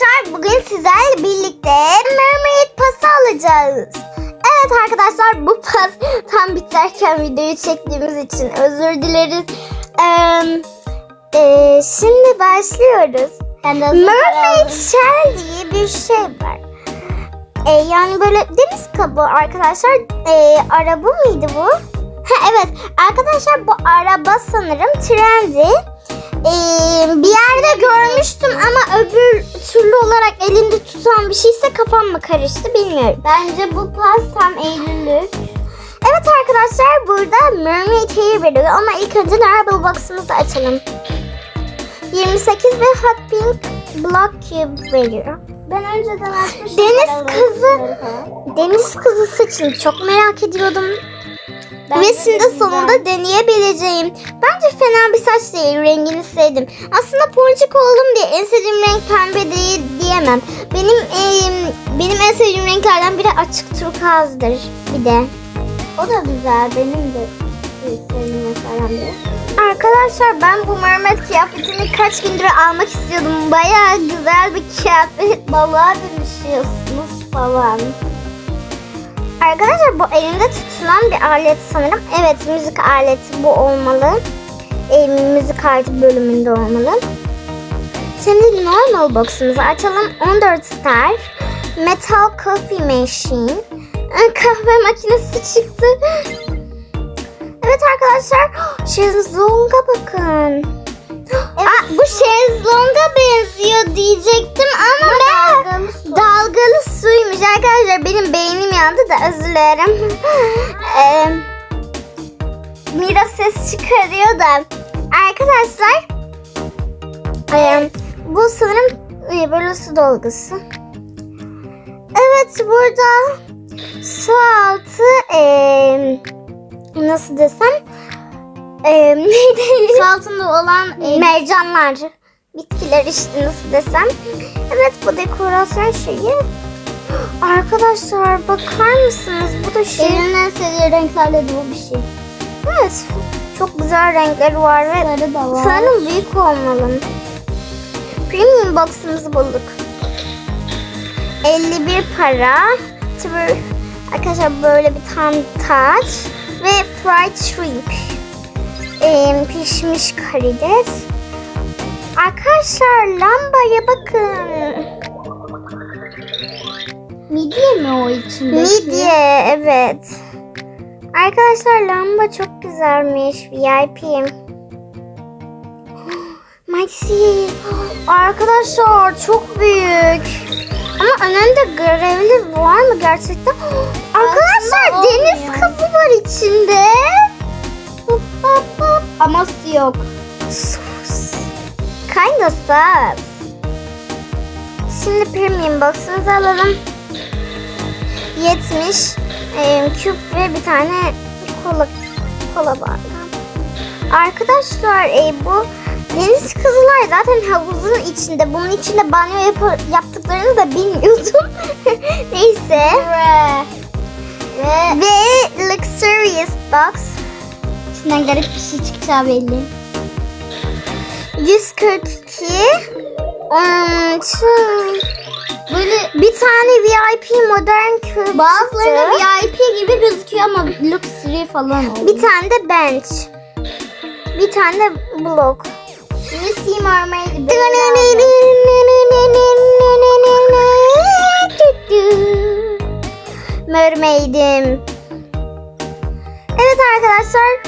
arkadaşlar bugün sizlerle birlikte mermaid pası alacağız. Evet arkadaşlar bu pas tam biterken videoyu çektiğimiz için özür dileriz. Ee, e, şimdi başlıyoruz. Mermaid Shell diye bir şey var. Ee, yani böyle deniz kabuğu arkadaşlar. Ee, araba mıydı bu? Ha, evet arkadaşlar bu araba sanırım trendi. Ee, bir yerde görmüştüm ama öbür türlü olarak elinde tutan bir şeyse kafam mı karıştı bilmiyorum. Bence bu pas tam Eylül'lük. Evet arkadaşlar burada Mermaid Hair veriyor ama ilk önce Marble Box'ımızı açalım. 28 ve Hot Pink Block Cube veriyor. Ben önceden açmıştım. Deniz kızı. Deniz kızı saçını çok merak ediyordum. Ben Ve de şimdi deneyeceğim. sonunda deneyebileceğim. Bence fena bir saç değil. Rengini sevdim. Aslında ponçik oldum diye en sevdiğim renk pembe değil diyemem. Benim em, benim en sevdiğim renklerden biri açık turkuazdır. Bir de. O da güzel. Benim de sevdiğim mesela biri. Arkadaşlar ben bu mermaid kıyafetini kaç gündür almak istiyordum. Bayağı güzel bir kıyafet. Balığa dönüşüyorsunuz falan. Arkadaşlar bu elinde tutulan bir alet sanırım. Evet müzik aleti bu olmalı. E, müzik aleti bölümünde olmalı. Şimdi normal box'ımızı açalım. 14 star. Metal coffee machine. Kahve makinesi çıktı. Evet arkadaşlar. Şezlonga bakın. Aa, bu şezlonga benziyor diyecektim ama ben yandı da özür dilerim. Ee, Mira ses çıkarıyor da. Arkadaşlar ee, bu sanırım e, böyle su dolgusu. Evet burada su altı ee, nasıl desem ee, neydi? Su altında olan e, mercanlar, bitkiler işte nasıl desem. Evet bu dekorasyon şeyi. Arkadaşlar bakar mısınız? Bu da şey. Elinin en sevdiği renklerle dolu bir şey. Evet. Çok güzel renkleri var ve Sarı da var. sanırım büyük olmalı. Premium box'ımızı bulduk. 51 para. Tabii arkadaşlar böyle bir tane taç ve fried shrimp. Ee, pişmiş karides. Arkadaşlar lambaya bakın. Midye mi o içinde? Midye evet. Arkadaşlar lamba çok güzelmiş. VIP. Maxi. Arkadaşlar çok büyük. Ama önünde görevli var mı gerçekten? Arkadaşlar Aslında deniz olmuyor. kızı var içinde. Ama su yok. Sus. Kinda sus. Şimdi premium box'ımızı alalım. 70 e, küp ve bir tane kola kola bardağı. Arkadaşlar e, bu deniz kızılar zaten havuzun içinde. Bunun içinde banyo yap- yaptıklarını da bilmiyordum. Neyse. Ve, ve Ve luxurious box. içinden garip bir şey çıkacağı belli. 142 um, Böyle bir tane VIP modern küp bazıları. VIP gibi gözüküyor ama luxury falan oluyor. Bir tane de bench. Bir tane de blok. Sea Mermaid'i Mermaid'im. Evet arkadaşlar.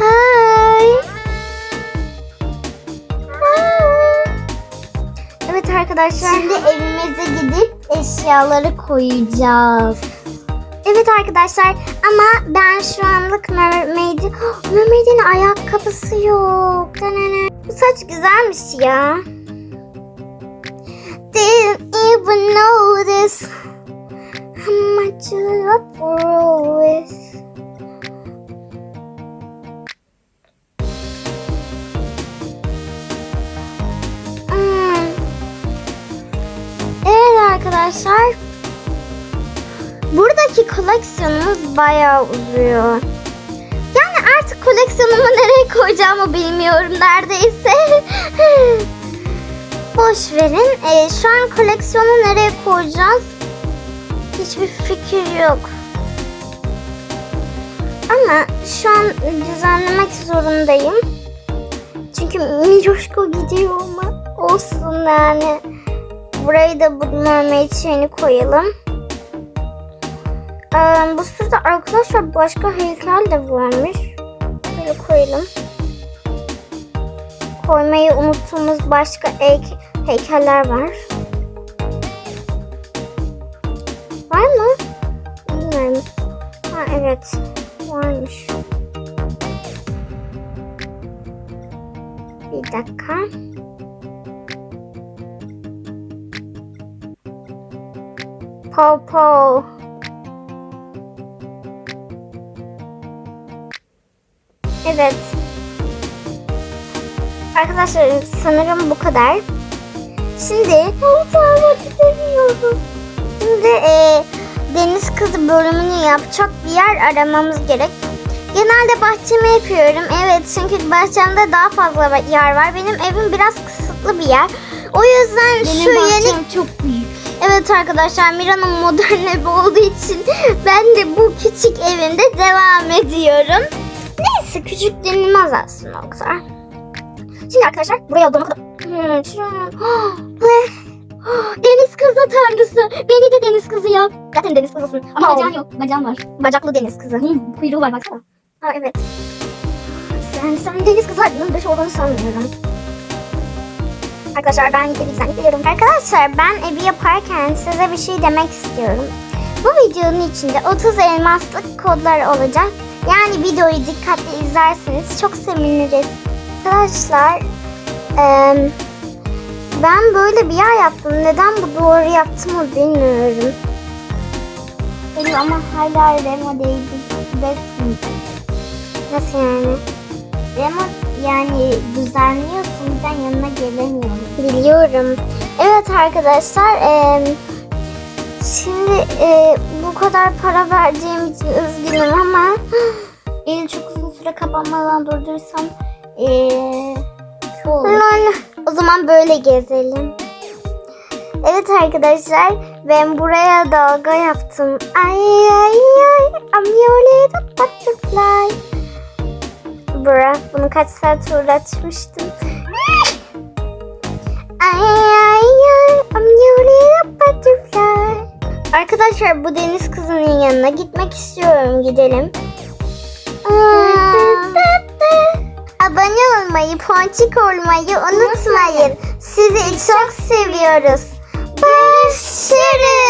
Hi. Arkadaşlar. Şimdi evimize gidip eşyaları koyacağız. Evet arkadaşlar ama ben şu anlık Mermaid'in Mermaid'in ayakkabısı yok. Bu saç güzelmiş ya. Didn't even notice how much you love arkadaşlar. Buradaki koleksiyonumuz bayağı uzuyor. Yani artık koleksiyonumu nereye koyacağımı bilmiyorum neredeyse. boş verin. Ee, şu an koleksiyonu nereye koyacağız? Hiçbir fikir yok. Ama şu an düzenlemek zorundayım. Çünkü Miroşko gidiyor ama olsun yani. Burayı da bu mermaid şeyini koyalım. Ee, bu sırada arkadaşlar başka heykel de varmış. Böyle koyalım. Koymayı unuttuğumuz başka heyk- heykeller var. Var mı? Bilmiyorum. Ha evet. Varmış. Bir dakika. Pow pow. Evet. Arkadaşlar sanırım bu kadar. Şimdi. Şimdi e, deniz kızı bölümünü yapacak bir yer aramamız gerek. Genelde bahçemi yapıyorum. Evet çünkü bahçemde daha fazla yer var. Benim evim biraz kısıtlı bir yer. O yüzden şu yeni... çok büyük. Evet arkadaşlar Mira'nın modern evi olduğu için ben de bu küçük evimde devam ediyorum. Neyse küçük denilmez aslında o kadar. Şimdi arkadaşlar buraya odama kadar... Hmm, şu- Ne? Deniz kızı tanrısı. Beni de deniz kızı yap. Zaten deniz kızısın. Ama bacağın yok. Bacağın var. Bacaklı deniz kızı. Bunun kuyruğu var baksana. Ha evet. Sen, sen deniz kızı hakkında beş olduğunu sanmıyorum. Arkadaşlar ben evi gidiyorum. Arkadaşlar ben evi yaparken size bir şey demek istiyorum. Bu videonun içinde 30 elmaslık kodlar olacak. Yani videoyu dikkatli izlerseniz çok seviniriz. Arkadaşlar ben böyle bir yer yaptım. Neden bu duvarı yaptım bilmiyorum. Benim ama hala Remo değildi. Nasıl yani? Remo yani düzenliyorsun ben yanına gelemiyorum. Biliyorum. Evet arkadaşlar eee, şimdi eee, bu kadar para vereceğim için üzgünüm ama Eli çok uzun süre kapanmadan durdursam şu olur. Lol. o zaman böyle gezelim. Evet arkadaşlar ben buraya dalga yaptım. Ay ay ay I'm your little butterfly. Bra. Bunu kaç saat uğraşmıştım. ay ay ay. I'm your little butterfly. Arkadaşlar bu deniz kızının yanına gitmek istiyorum. Gidelim. Abone olmayı, ponçik olmayı unutmayın. Sizi çok seviyoruz. Başarız.